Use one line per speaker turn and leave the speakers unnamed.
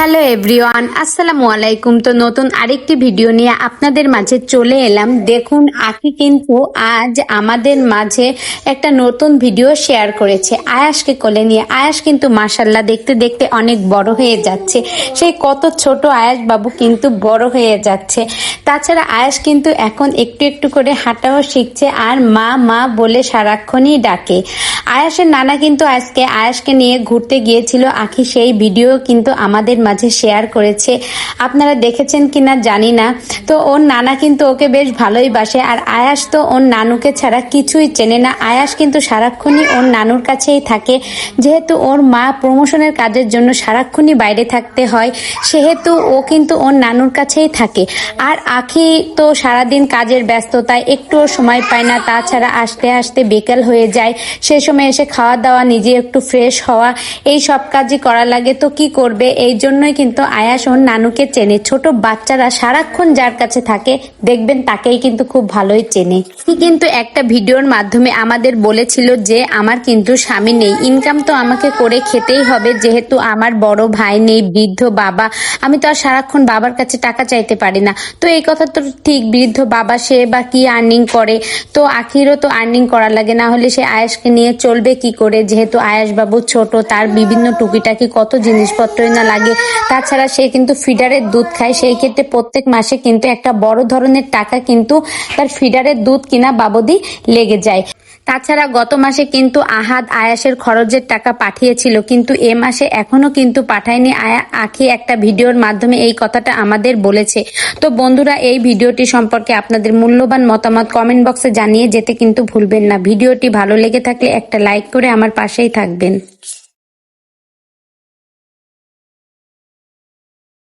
Hello everyone, আসসালামু আলাইকুম। তো নতুন আরেকটি ভিডিও নিয়ে আপনাদের মাঝে চলে এলাম। দেখুন, আকি কিন্তু আজ আমাদের মাঝে একটা নতুন ভিডিও শেয়ার করেছে। আয়াসকে কোলে নিয়ে। আয়াস কিন্তু মাসাল্লাহ দেখতে দেখতে অনেক বড় হয়ে যাচ্ছে। সেই কত ছোট আয়াস বাবু কিন্তু বড় হয়ে যাচ্ছে। তাছাড়া আয়াস কিন্তু এখন একটু একটু করে হাঁটাও শিখছে আর মা মা বলে সারাক্ষণই ডাকে। আয়াসের নানা কিন্তু আজকে আয়াসকে নিয়ে ঘুরতে গিয়েছিল। আখি সেই ভিডিও কিন্তু আমাদের মাঝে শেয়ার করেছে। আপনারা দেখেছেন কিনা জানি না। তো ওর নানা কিন্তু ওকে বেশ ভালোই বাসে। আর আয়াস তো ওর নানুকে ছাড়া কিছুই চেনে না। আয়াস কিন্তু সারাক্ষণই ওর নানুর কাছেই থাকে। যেহেতু ওর মা প্রমোশনের কাজের জন্য সারাক্ষণই বাইরে থাকতে হয়, সেহেতু ও কিন্তু ওর নানুর কাছেই থাকে। আর আখি তো সারাদিন কাজের ব্যস্ততায় একটুও সময় পায় না। তাছাড়া আসতে আসতে বিকেল হয়ে যায়। সে সময় এসে খাওয়া দাওয়া নিজে একটু ফ্রেশ হওয়া, এই সব কাজই করা লাগে। তো কি করবে? এই জন্যই কিন্তু আয়াস ওর নানুকে চেনে। ছোট বাচ্চারা সারাক্ষণ যার কাছে থাকে, দেখবেন তাকেই কিন্তু খুব ভালোই চেনে। কিন্তু একটা ভিডিওর মাধ্যমে আমাদের বলেছিল যে, আমার কিন্তু স্বামী নেই। ইনকাম তো আমাকে করে খেতেই হবে। যেহেতু আমার বড় ভাই নেই, বৃদ্ধ বাবা, আমি তো আর সারাক্ষণ বাবার কাছে টাকা চাইতে পারি না। তো এই কথা তো ঠিক, বৃদ্ধ বাবা সে বা কি আর্নিং করে? তো আখিরও তো আর্নিং করা লাগে। না হলে সে আয়াসকে নিয়ে চলবে কি করে? যেহেতু আয়াস বাবু ছোট, তার বিভিন্ন টুকিটাকি কত জিনিসপত্রই না লাগে। তাছাড়া সে কিন্তু ফিডারের দুধ খায়। সেই ক্ষেত্রে প্রত্যেক মাসে কিন্তু একটা বড় ধরনের টাকা কিন্তু তার ফিডারের দুধ কিনা বাবদি লেগে যায়। তাছাড়া গত মাসে কিন্তু আহাদ আয়াসের খরচের টাকা পাঠিয়েছিল, কিন্তু এ মাসে এখনও কিন্তু পাঠায়নি। আয়া আখি একটা ভিডিওর মাধ্যমে এই কথাটা আমাদের বলেছে। তো বন্ধুরা, এই ভিডিওটি সম্পর্কে আপনাদের মূল্যবান মতামত কমেন্ট বক্সে জানিয়ে যেতে কিন্তু ভুলবেন না। ভিডিওটি ভালো লেগে থাকলে একটা লাইক করে আমার পাশেই থাকবেন।